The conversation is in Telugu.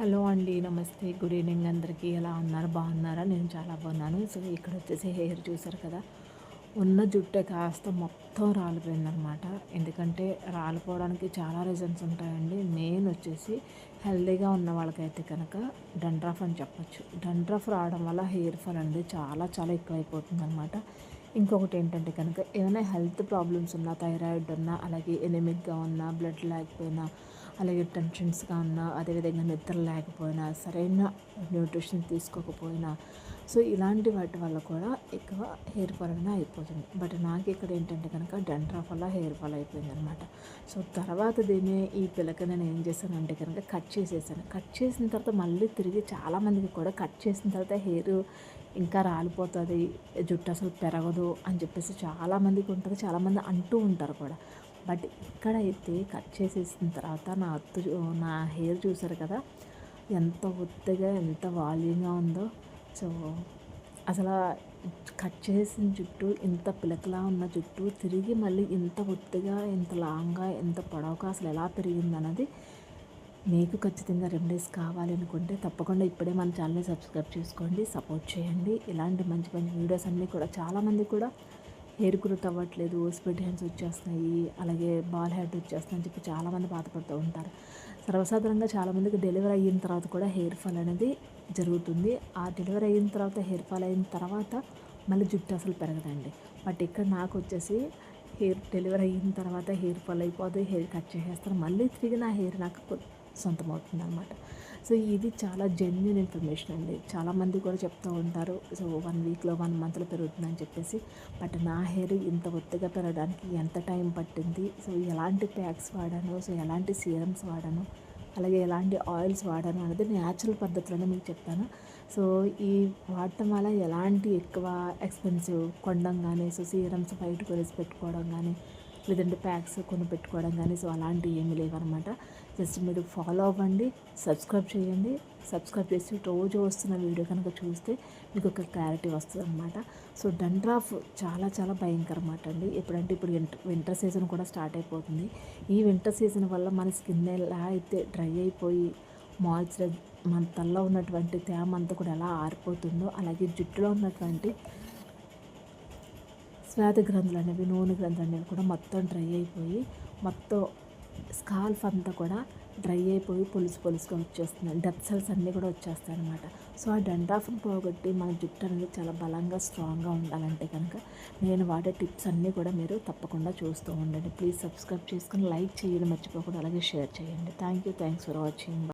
హలో అండి నమస్తే. గుడ్ ఈవినింగ్ అందరికీ. ఎలా ఉన్నారు? బాగున్నారా? నేను చాలా బాగున్నాను. సో ఇక్కడ వచ్చేసి హెయిర్ చూసారు కదా? ఉన్న జుట్టే కాస్త మొత్తం రాలిపోయిందనమాట. ఎందుకంటే రాలిపోవడానికి చాలా రీజన్స్ ఉంటాయండి. మెయిన్ వచ్చేసి హెల్దీగా ఉన్న వాళ్ళకైతే కనుక డండ్రఫ్ అని చెప్పొచ్చు. డండ్రఫ్ రావడం వల్ల హెయిర్ ఫాల్ అనేది చాలా చాలా ఎక్కువైపోతుంది అనమాట ఇంకొకటి ఏంటంటే కనుక ఏమైనా హెల్త్ ప్రాబ్లమ్స్ ఉన్నా థైరాయిడ్ ఉన్నా అలాగే ఎనిమిక్గా ఉన్నా బ్లడ్ లేకపోయినా అలాగే టెన్షన్స్గా ఉన్నా అదేవిధంగా నిద్ర లేకపోయినా సరైన న్యూట్రిషన్ తీసుకోకపోయినా సో ఇలాంటి వాటి వల్ల కూడా ఎక్కువ హెయిర్ ఫాల్ అనేది అయిపోతుంది. బట్ నాకు ఇక్కడ ఏంటంటే కనుక డెండ్రాఫ్ వల్ల హెయిర్ ఫాల్ అయిపోయింది అనమాట సో తర్వాత దీన్ని ఈ పిలక నేను ఏం చేశానంటే కనుక కట్ చేసేసాను. కట్ చేసిన తర్వాత మళ్ళీ తిరిగి చాలామందికి కూడా కట్ చేసిన తర్వాత హెయిర్ ఇంకా రాలిపోతుంది జుట్టు అసలు పెరగదు అని చెప్పేసి చాలామందికి ఉంటుంది చాలామంది అంటూ ఉంటారు కూడా. బట్ ఇక్కడైతే కట్ చేసేసిన తర్వాత నా అత్తు నా హెయిర్ చూసారు కదా ఎంత ఒత్తిగా ఎంత వాల్యూగా ఉందో. సో అసలు కట్ చేసిన జుట్టు ఇంత పిలకలా ఉన్న జుట్టు తిరిగి మళ్ళీ ఇంత ఒత్తిగా ఇంత లాంగ్గా ఎంత పొడవుగా అసలు ఎలా పెరిగింది అన్నది మీకు ఖచ్చితంగా రెమెడీస్ కావాలి అనుకుంటే తప్పకుండా ఇప్పుడే మన ఛానల్ని సబ్స్క్రైబ్ చేసుకోండి సపోర్ట్ చేయండి. ఇలాంటి మంచి మంచి వీడియోస్ అన్నీ కూడా చాలామంది కూడా హెయిర్ గ్రోత్ అవ్వట్లేదు స్ప్లిట్ హ్యాండ్స్ వచ్చేస్తున్నాయి అలాగే బాల్ హెడ్ వచ్చేస్తున్నాయి అని చెప్పి చాలామంది బాధపడుతూ ఉంటారు. సర్వసాధారణంగా చాలామందికి డెలివరీ అయిన తర్వాత కూడా హెయిర్ ఫాల్ అనేది జరుగుతుంది. ఆ డెలివరీ అయిన తర్వాత హెయిర్ ఫాల్ అయిన తర్వాత మళ్ళీ జుట్టు అసలు పెరగదండి. బట్ ఇక్కడ నాకు వచ్చేసి హెయిర్ డెలివరీ అయిన తర్వాత హెయిర్ ఫాల్ అయిపోతుంది హెయిర్ కట్ చేసేస్తాను మళ్ళీ తిరిగి నా హెయిర్ నాకు సొంతం అవుతుంది అనమాట సో ఇది చాలా జెన్యున్ ఇన్ఫర్మేషన్ అండి. చాలామంది కూడా చెప్తూ ఉంటారు సో వన్ వీక్లో వన్ మంత్లో పెరుగుతుందని చెప్పేసి. బట్ నా హెయిర్ ఇంత ఒత్తిగా పెరగడానికి ఎంత టైం పట్టింది? సో ఎలాంటి ప్యాక్స్ వాడాను? సో ఎలాంటి సీరమ్స్ వాడాను? అలాగే ఎలాంటి ఆయిల్స్ వాడాను? అనేది న్యాచురల్ పద్ధతిలోనే మీకు చెప్తాను. సో ఈ వాడటం వల్ల ఎలాంటి ఎక్కువ ఎక్స్పెన్సివ్ కొండం కానీ సో సీరమ్స్ బయట కొనేసి పెట్టుకోవడం కానీ లేదంటే ప్యాక్స్ కొని పెట్టుకోవడం కానీ సో అలాంటివి ఏమీ లేవన్నమాట. జస్ట్ మీరు ఫాలో అవ్వండి సబ్స్క్రైబ్ చేయండి. సబ్స్క్రైబ్ చేసి రోజు వస్తున్న వీడియో కనుక చూస్తే మీకు ఒక క్లారిటీ వస్తుంది అనమాట సో డండ్రాఫ్ చాలా చాలా భయంకరమాట అండి. ఎప్పుడంటే ఇప్పుడు వింటర్ సీజన్ కూడా స్టార్ట్ అయిపోతుంది. ఈ వింటర్ సీజన్ వల్ల మన స్కిన్ ఎలా అయితే డ్రై అయిపోయి మాయిశ్చరైజ్ మన తల్లో ఉన్నటువంటి తేమ అంతా కూడా ఎలా ఆరిపోతుందో అలాగే జుట్టులో ఉన్నటువంటి స్నాత గ్రంథులు అనేవి నూనె గ్రంథులు అనేవి కూడా మొత్తం డ్రై అయిపోయి మొత్తం స్కాల్ఫ్ అంతా కూడా డ్రై అయిపోయి పొలుసు పొలుసుగా వచ్చేస్తుంది డెత్ సెల్స్ అన్నీ కూడా వచ్చేస్తాయి అనమాట సో ఆ డండ్రాఫ్ని పోగొట్టి మన జుట్టు అనేది చాలా బలంగా స్ట్రాంగ్గా ఉండాలంటే కనుక నేను వాడే టిప్స్ అన్నీ కూడా మీరు తప్పకుండా చూస్తూ ఉండండి. ప్లీజ్ సబ్స్క్రైబ్ చేసుకుని లైక్ చేయడం మర్చిపోకుండా అలాగే షేర్ చేయండి. Thank you. Thanks for watching.